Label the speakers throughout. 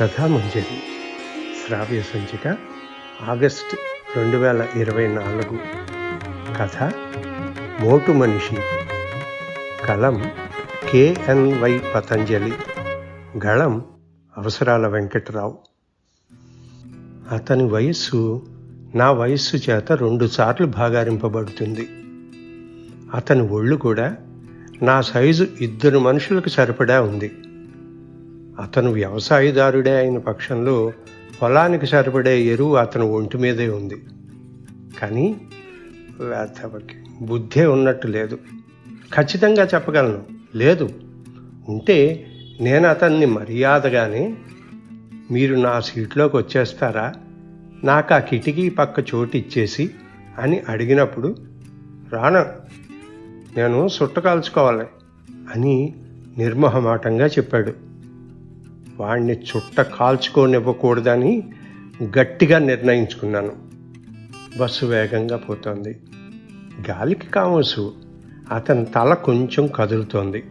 Speaker 1: కథామంజరి. శ్రావ్య సంచిక ఆగస్ట్ రెండు వేల ఇరవై నాలుగు. కథ మోటు మనిషి. కలం కేఎన్వై పతంజలి. గళం అవసరాల వెంకట్రావు. అతని వయస్సు నా వయస్సు చేత రెండుసార్లు భాగారింపబడుతుంది. అతని ఒళ్ళు కూడా నా సైజు ఇద్దరు మనుషులకు సరిపడా ఉంది. అతను వ్యవసాయదారుడే అయిన పక్షంలో పొలానికి సరిపడే ఎరువు అతను ఒంటి మీదే ఉంది. కానీ వేతవకి బుద్ధే ఉన్నట్టు లేదు. ఖచ్చితంగా చెప్పగలను. లేదు. ఉంటే నేను అతన్ని మర్యాదగానే మీరు నా సీట్లోకి వచ్చేస్తారా? నాకు ఆ కిటికీ పక్క చోటు ఇచ్చేసి అని అడిగినప్పుడు రాను నేను సుట్ట కాల్చుకోవాలి అని నిర్మోహమాటంగా చెప్పాడు. వాణ్ణి చుట్ట కాల్చుకోనివ్వకూడదని గట్టిగా నిర్ణయించుకున్నాను. బస్సు వేగంగా పోతోంది. గాలికి కామోసు. అతని తల కొంచెం కదులుతోంది.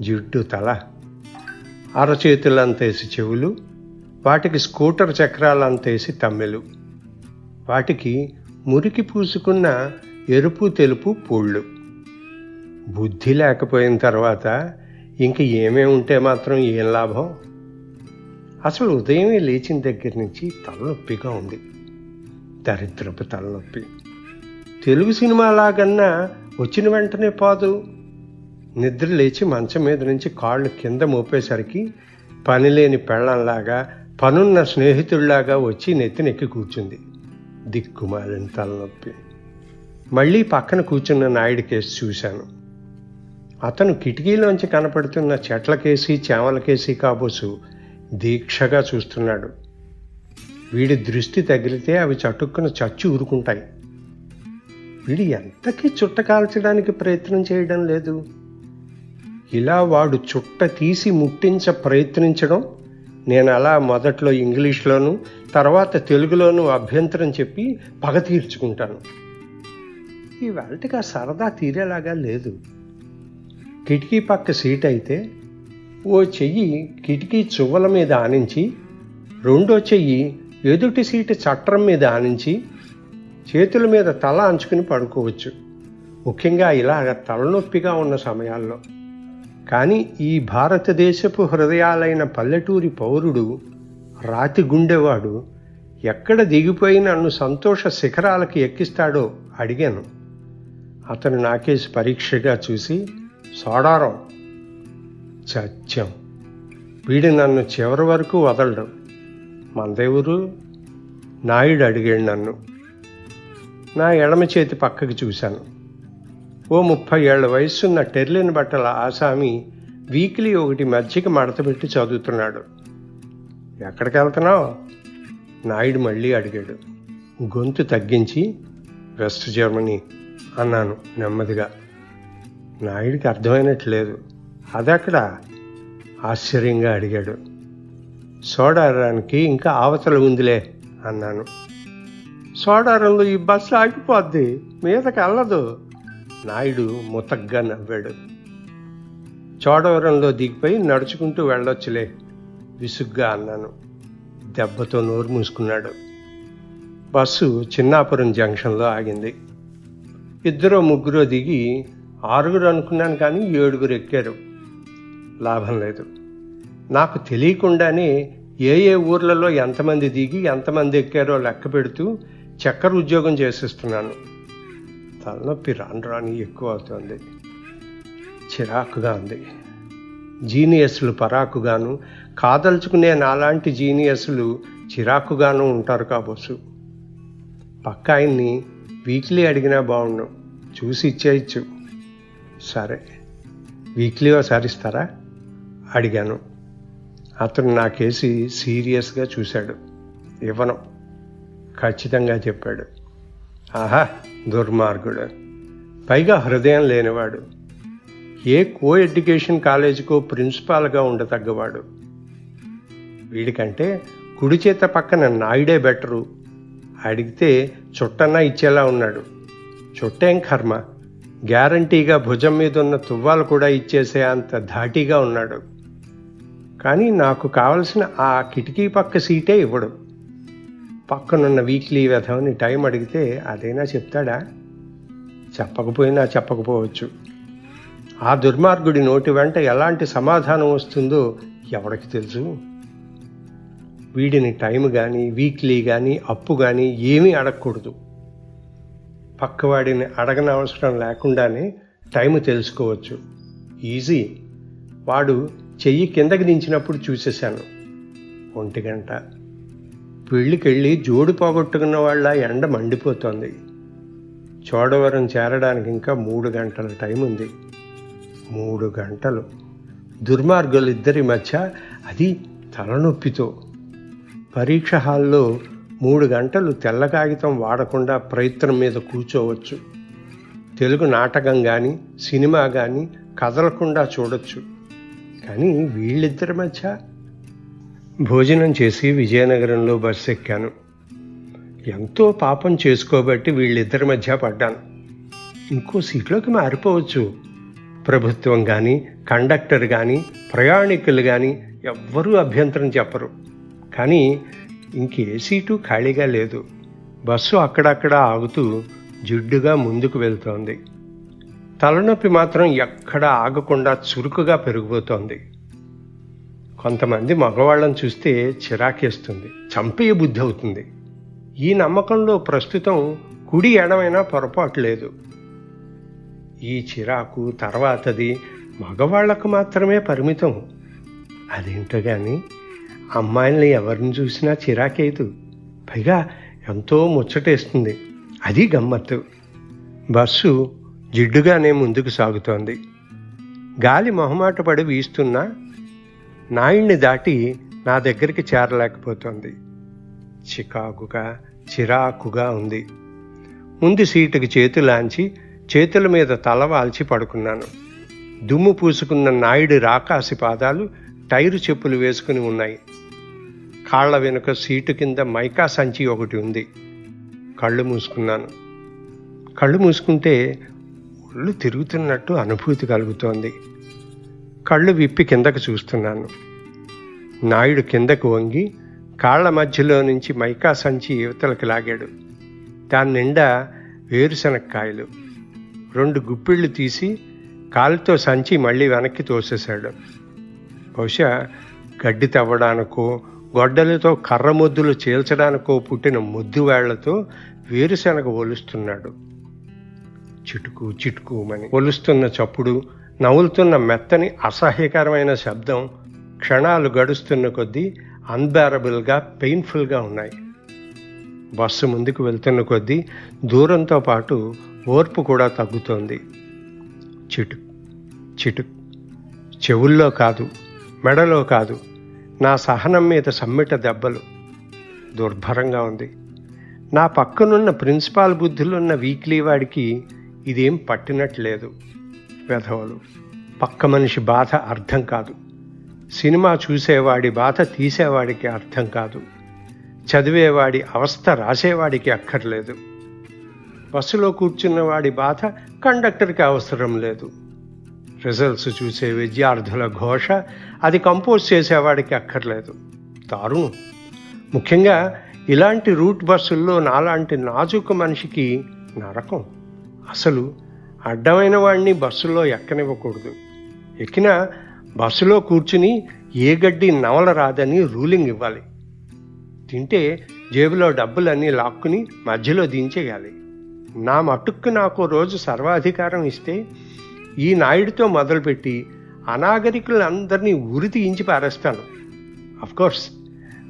Speaker 1: జిడ్డు తల. అరచేతులంతేసి చెవులు. వాటికి స్కూటర్ చక్రాలంతేసి తమ్మెలు. వాటికి మురికి పూసుకున్న ఎరుపు తెలుపు పూళ్ళు. బుద్ధి లేకపోయిన తర్వాత ఇంక ఏమేమి ఉంటే మాత్రం ఏం లాభం? అసలు ఉదయమే లేచిన దగ్గర నుంచి తలనొప్పిగా ఉంది. దరిద్రపు తలనొప్పి. తెలుగు సినిమా లాగన్నా వచ్చిన వెంటనే పోదు. నిద్ర లేచి మంచం మీద నుంచి కాళ్ళు కింద మోపేసరికి పనిలేని పెళ్ళంలాగా పనున్న స్నేహితుల్లాగా వచ్చి నెత్తినెక్కి కూర్చుంది. దిక్కుమాలిన తలనొప్పి. మళ్ళీ పక్కన కూర్చున్న నాయుడి కేసు చూశాను. అతను కిటికీలోంచి కనపడుతున్న చెట్లకేసి చేమలకేసి కాబోసు దీక్షగా చూస్తున్నాడు. వీడి దృష్టి తగిలితే అవి చటుక్కున చచ్చి ఊరుకుంటాయి. వీడు ఎంతకీ చుట్ట కాల్చడానికి ప్రయత్నం చేయడం లేదు. ఇలా వాడు చుట్ట తీసి ముట్టించ ప్రయత్నించడం నేను అలా మొదట్లో ఇంగ్లీష్లోను తర్వాత తెలుగులోను అభ్యంతరం చెప్పి పగ తీర్చుకుంటాను. ఈ ఆ సరదా తీరేలాగా లేదు. కిటికీ పక్క సీట్ అయితే ఓ చెయ్యి కిటికీ చువ్వల మీద ఆనించి రెండో చెయ్యి ఎదుటి సీటు చట్రం మీద ఆనించి చేతుల మీద తల అంచుకుని పడుకోవచ్చు. ముఖ్యంగా ఇలాగ తలనొప్పిగా ఉన్న సమయాల్లో. కానీ ఈ భారతదేశపు హృదయాలైన పల్లెటూరి పౌరుడు రాతి గుండెవాడు ఎక్కడ దిగిపోయి నన్ను సంతోష శిఖరాలకి ఎక్కిస్తాడో అడిగాను. అతను నాకేసి పరీక్షగా చూసి సోడారం చచ్చాం. వీడు నన్ను చివరి వరకు వదలడం. మందేవురు నాయుడు అడిగాడు నన్ను. నా ఎడమ చేతి పక్కకి చూశాను. ఓ ముప్పై ఏళ్ళ వయసున్న టెర్లిన్ బట్టల ఆసామి వీక్లీ ఒకటి మధ్యకి మడతపెట్టి చదువుతున్నాడు. ఎక్కడికి వెళ్తున్నావు? నాయుడు మళ్ళీ అడిగాడు. గొంతు తగ్గించి వెస్ట్ జర్మనీ అన్నాను నెమ్మదిగా. నాయుడికి అర్థమైనట్లేదు. అదెక్కడ ఆశ్చర్యంగా అడిగాడు. సోడారానికి ఇంకా అవతల ఉందిలే అన్నాను. సోడారంలో ఈ బస్సు ఆగిపోద్ది మీదకి వెళ్ళదు నాయుడు ముతగ్గా నవ్వాడు. చోడవరంలో దిగిపోయి నడుచుకుంటూ వెళ్ళొచ్చులే విసుగ్గా అన్నాను. దెబ్బతో నోరు మూసుకున్నాడు. బస్సు చిన్నాపురం జంక్షన్లో ఆగింది. ఇద్దరో ముగ్గురో దిగి ఆరుగురు అనుకున్నాను కానీ ఏడుగురు ఎక్కారు. లాభం లేదు. నాకు తెలియకుండానే ఏ ఏ ఊర్లలో ఎంతమంది దిగి ఎంతమంది ఎక్కారో లెక్క పెడుతూ చక్కెర ఉద్యోగం చేసేస్తున్నాను. తలనొప్పి రాను రాని ఎక్కువ అవుతుంది. చిరాకుగా ఉంది. జీనియస్లు పరాకుగాను కాదలుచుకునే నాలాంటి జీనియస్లు చిరాకుగాను ఉంటారు కాబోసు పక్క ఆయన్ని వీక్లీ అడిగినా బాగుండు. చూసి ఇచ్చేయచ్చు. సరే వీక్లీ ఒకసారి ఇస్తారా? అడిగాను. అతను నాకేసి సీరియస్గా చూశాడు. ఇవ్వను. ఖచ్చితంగా చెప్పాడు. ఆహా దుర్మార్గుడు. పైగా హృదయం లేనివాడు. ఏ కో ఎడ్యుకేషన్ కాలేజీకో ప్రిన్సిపాల్గా ఉండతగ్గవాడు. వీడికంటే కుడి చేత పక్కన నాయుడే బెటరు. అడిగితే చుట్టన్నా ఇచ్చేలా ఉన్నాడు. చుట్టేం కర్మ? గ్యారంటీగా భుజం మీద ఉన్న తువ్వాలు కూడా ఇచ్చేసే అంత ధాటిగా ఉన్నాడు. కానీ నాకు కావలసిన ఆ కిటికీ పక్క సీటే ఇవ్వడు. పక్కనున్న వీక్లీ వ్యధవని టైం అడిగితే అదైనా చెప్తాడా? చెప్పకపోయినా చెప్పకపోవచ్చు. ఆ దుర్మార్గుడి నోటి వెంట ఎలాంటి సమాధానం వస్తుందో ఎవరికి తెలుసు? వీడిని టైం కానీ వీక్లీ కానీ అప్పు కానీ ఏమీ అడగకూడదు. పక్కవాడిని అడగనవసరం లేకుండానే టైం తెలుసుకోవచ్చు. ఈజీ. వాడు చెయ్యి కిందకి దించినప్పుడు చూసేశాను. ఒంటి గంట పెళ్ళికెళ్ళి జోడు పోగొట్టుకున్న వాళ్ళ ఎండ మండిపోతోంది. చోడవరం చేరడానికి ఇంకా మూడు గంటల టైం ఉంది. మూడు గంటలు. దుర్మార్గులిద్దరి మధ్య అది తలనొప్పితో. పరీక్ష హాల్లో మూడు గంటలు తెల్ల కాగితం వాడకుండా ప్రయత్నం మీద కూర్చోవచ్చు. తెలుగు నాటకం కానీ సినిమా కానీ కదలకుండా చూడొచ్చు. కానీ వీళ్ళిద్దరి మధ్య భోజనం చేసి విజయనగరంలో బస్సు ఎక్కాను ఎంతో పాపం చేసుకోబట్టి వీళ్ళిద్దరి మధ్య పడ్డాను. ఇంకో సీట్లోకి మారిపోవచ్చు. ప్రభుత్వం కానీ కండక్టర్ కానీ ప్రయాణికులు కానీ ఎవ్వరూ అభ్యంతరం చెప్పరు. కానీ ఇంకే సీటు ఖాళీగా లేదు. బస్సు అక్కడక్కడ ఆగుతూ జిడ్డుగా ముందుకు వెళ్తోంది. తలనొప్పి మాత్రం ఎక్కడా ఆగకుండా చురుకుగా పెరిగిపోతోంది. కొంతమంది మగవాళ్ళని చూస్తే చిరాకేస్తుంది చంపే బుద్ధి అవుతుంది. ఈ నమ్మకంలో ప్రస్తుతం కుడి ఎడమైనా పొరపాటు లేదు. ఈ చిరాకు తర్వాతది మగవాళ్ళకు మాత్రమే పరిమితం. అదేంటో కానీ అమ్మాయిల్ని ఎవరిని చూసినా చిరాకేదు పైగా ఎంతో ముచ్చటేస్తుంది. అది గమ్మత్తు. బస్సు జిడ్డుగానే ముందుకు సాగుతోంది. గాలి మొహమాట పడి వీస్తున్నా నాయుణ్ణి దాటి నా దగ్గరికి చేరలేకపోతోంది. చికాకుగా చిరాకుగా ఉంది. ముందు సీటుకి చేతులాంచి చేతుల మీద తల వాల్చి పడుకున్నాను. దుమ్ము పూసుకున్న నాయుడి రాకాసి పాదాలు టైరు చెప్పులు వేసుకుని ఉన్నాయి. కాళ్ళ వెనుక సీటు కింద మైకా సంచి ఒకటి ఉంది. కళ్ళు మూసుకున్నాను. కళ్ళు మూసుకుంటే కళ్ళు తిరుగుతున్నట్టు అనుభూతి కలుగుతోంది. కళ్ళు విప్పి కిందకు చూస్తున్నాను. నాయుడు కిందకు వంగి కాళ్ళ మధ్యలో నుంచి మైకా సంచి యువతలకు లాగాడు. దాని నిండా వేరుశనక్కాయలు. రెండు గుప్పిళ్ళు తీసి కాలుతో సంచి మళ్ళీ వెనక్కి తోసేశాడు. బహుశా గడ్డి తవ్వడానికో గొడ్డలతో కర్ర ముద్దులు చీల్చడానికో పుట్టిన ముద్దు వేళ్ళతో వేరుశనగ ఒలుస్తున్నాడు. చిటుకు చిటుకుమని ఒలుస్తున్న చప్పుడు నవ్వులుతున్న మెత్తని అసహ్యకరమైన శబ్దం క్షణాలు గడుస్తున్న కొద్దీ అన్బేరబుల్గా పెయిన్ఫుల్గా ఉన్నాయి. బస్సు ముందుకు వెళ్తున్న కొద్దీ దూరంతో పాటు ఓర్పు కూడా తగ్గుతోంది. చిటు చిటు చెవుల్లో కాదు మెడలో కాదు నా సహనం మీద సమ్మిట దెబ్బలు. దుర్భరంగా ఉంది. నా పక్కనున్న ప్రిన్సిపాల్ బుద్ధులున్న వీక్లీ వాడికి ఇదేం పట్టినట్లేదు. వెధవలు పక్క మనిషి బాధ అర్థం కాదు. సినిమా చూసేవాడి బాధ తీసేవాడికి అర్థం కాదు. చదివేవాడి అవస్థ రాసేవాడికి అక్కర్లేదు. బస్సులో కూర్చున్న వాడి బాధ కండక్టర్కి అవసరం లేదు. రిజల్ట్స్ చూసే విద్యార్థుల ఘోష అది కంపోజ్ చేసేవాడికి అక్కర్లేదు. దారుణం. ముఖ్యంగా ఇలాంటి రూట్ బస్సుల్లో నాలాంటి నాజూక మనిషికి నరకం. అసలు అడ్డమైన వాడిని బస్సులో ఎక్కనివ్వకూడదు. ఎక్కినా బస్సులో కూర్చుని ఏ గడ్డి నవల రాదని రూలింగ్ ఇవ్వాలి. తింటే జేబులో డబ్బులన్నీ లాక్కుని మధ్యలో దించేయాలి. నా మటుక్కు నాకు రోజు సర్వాధికారం ఇస్తే ఈ నాయుడితో మొదలుపెట్టి అనాగరికులందరినీ ఉరి తీయించి పారేస్తాను. కోర్స్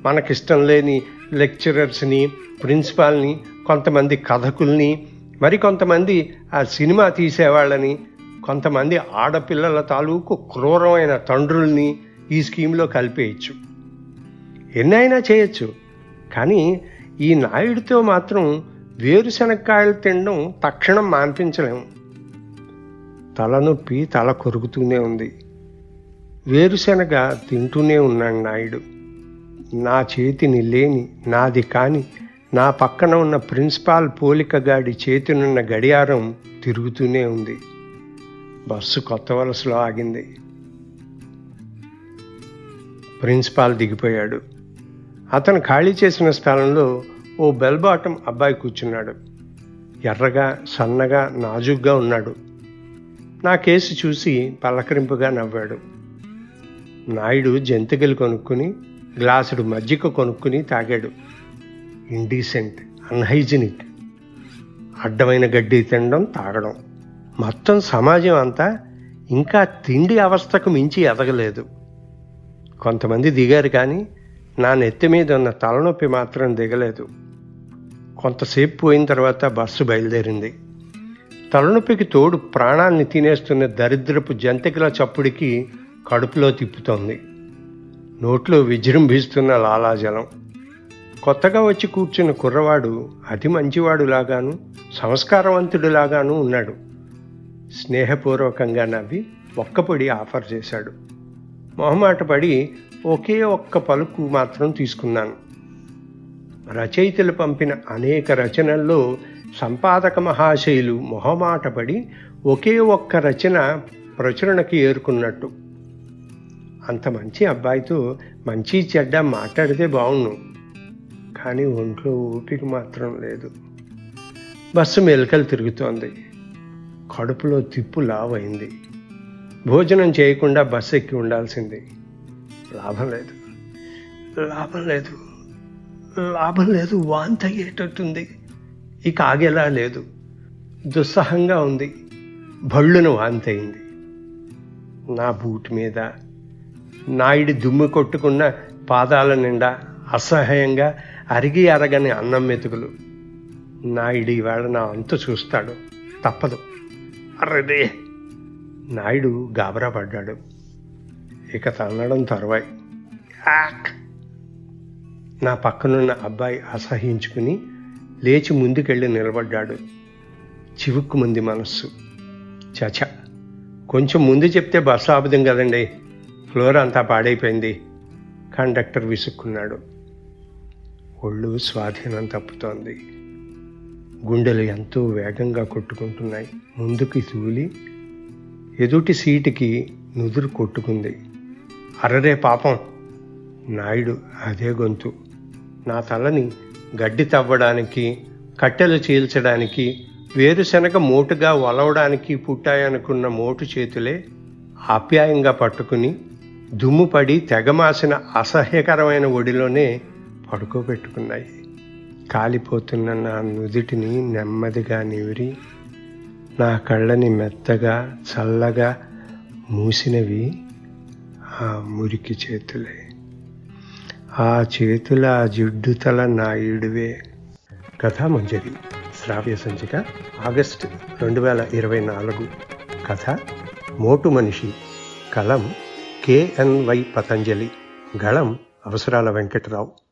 Speaker 1: మనకిష్టం లేని లెక్చరర్స్ని ప్రిన్సిపాల్ని కొంతమంది కథకుల్ని మరికొంతమంది ఆ సినిమా తీసేవాళ్ళని కొంతమంది ఆడపిల్లల తాలూకు క్రూరమైన తండ్రుల్ని ఈ స్కీమ్లో కలిపేయచ్చు. ఎన్నైనా చేయొచ్చు. కానీ ఈ నాయుడితో మాత్రం వేరుశనక్కాయలు తినడం తక్షణం మాన్పించలేము. తలనొప్పి తల కొరుకుతూనే ఉంది. వేరుశనగ తింటూనే ఉన్నాడు నాయుడు. నా చేతిని లేని నాది కాని నా పక్కన ఉన్న ప్రిన్సిపాల్ పోలికగాడి చేతినున్న గడియారం తిరుగుతూనే ఉంది. బస్సు కొత్త వలసలో ఆగింది. ప్రిన్సిపాల్ దిగిపోయాడు. అతను ఖాళీ చేసిన స్థలంలో ఓ బెల్ బాటం అబ్బాయి కూర్చున్నాడు. ఎర్రగా సన్నగా నాజుగ్గా ఉన్నాడు. నా కేసు చూసి పలకరింపుగా నవ్వాడు. నాయుడు జంతికలు కొనుక్కుని గ్లాసుడు మజ్జిగ కొనుక్కుని తాగాడు. ఇండీసెంట్ అన్హైజినిక్ అడ్డమైన గడ్డి తినడం తాగడం. మొత్తం సమాజం అంతా ఇంకా తిండి అవస్థకు మించి ఎదగలేదు. కొంతమంది దిగారు కానీ నా నెత్తి మీద ఉన్న తలనొప్పి మాత్రం దిగలేదు. కొంతసేపు పోయిన తర్వాత బస్సు బయలుదేరింది. తలనొప్పికి తోడు ప్రాణాన్ని తినేస్తున్న దరిద్రపు జంతికల చప్పుడికి కడుపులో తిప్పుతోంది. నోట్లో విజృంభిస్తున్న లాలాజలం. కొత్తగా వచ్చి కూర్చున్న కుర్రవాడు అతి మంచివాడులాగాను సంస్కారవంతుడిలాగాను ఉన్నాడు. స్నేహపూర్వకంగా నవ్వి ఒక్కపొడి ఆఫర్ చేశాడు. మొహమాట పడి ఒకే ఒక్క పలుకు మాత్రం తీసుకున్నాను. రచయితలు పంపిన అనేక రచనల్లో సంపాదక మహాశయులు మొహమాటపడి ఒకే ఒక్క రచన ప్రచురణకి ఏరుకున్నట్టు. అంత మంచి అబ్బాయితో మంచి చెడ్డ మాట్లాడితే బాగుండు కానీ ఒంట్లో ఊపిక మాత్రం లేదు. బస్సు మెలకలు తిరుగుతోంది. కడుపులో తిప్పు లావైంది. భోజనం చేయకుండా బస్సు ఎక్కి ఉండాల్సింది. లాభం లేదు. లాభం లేదు. లాభం లేదు. వాంత అయ్యేటట్టుంది. ఇక ఆగేలా లేదు. దుస్సహంగా ఉంది. భళ్ళును వాంతయింది. నా బూట్ మీద. నాయుడి దుమ్ము కొట్టుకున్న పాదాల నిండా అసహ్యంగా అరిగి అరగని అన్నం మెతుకులు నాయుడు ఈవేళ నా అంతు చూస్తాడు. తప్పదు. అర్రదే నాయుడు గాబరా పడ్డాడు. ఇక తన్నడం తరువాయి. యాక్. నా పక్కనున్న అబ్బాయి అసహించుకుని లేచి ముందుకెళ్ళి నిలబడ్డాడు. చివుక్కుమంది మనస్సు. చచ. కొంచెం ముందు చెప్తే బస్సు ఆపుదాం కదండి. ఫ్లోర్ అంతా పాడైపోయింది. కండక్టర్ విసుక్కున్నాడు. ఒళ్ళు స్వాధీనం తప్పుతోంది. గుండెలు ఎంతో వేగంగా కొట్టుకుంటున్నాయి. ముందుకి తూలి ఎదుటి సీటుకి నుదురు కొట్టుకుంది. అరరే పాపం. నాయుడు అదే గొంతు. నా తలని గడ్డి తవ్వడానికి కట్టెలు చీల్చడానికి వేరుశనగ మోటుగా వలవడానికి పుట్టాయనుకున్న మోటు చేతులే ఆప్యాయంగా పట్టుకుని దుమ్ముపడి తెగమాసిన అసహ్యకరమైన ఒడిలోనే పడుకోబెట్టుకున్నాయి. కాలిపోతున్న నా నుదిటిని నెమ్మదిగా నివిరి నా కళ్ళని మెత్తగా చల్లగా మూసినవి ఆ మురికి చేతులే. ఆ చేతుల జిడ్డుతల నా ఇడువే కథ మంజరి శ్రావ్య సంచిక ఆగస్ట్ రెండు వేల ఇరవై నాలుగు. కథ మోటు మనిషి. కలం కేఎన్వై పతంజలి. గళం అవసరాల వెంకటరావు.